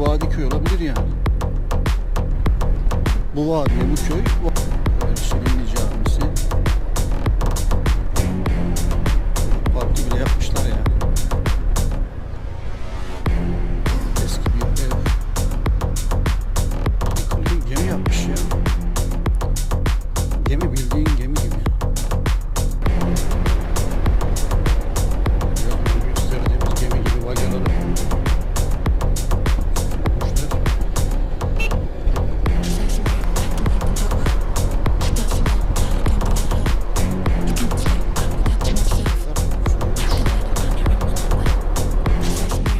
vadi köy olabilir yani. Bu vadiye bu köy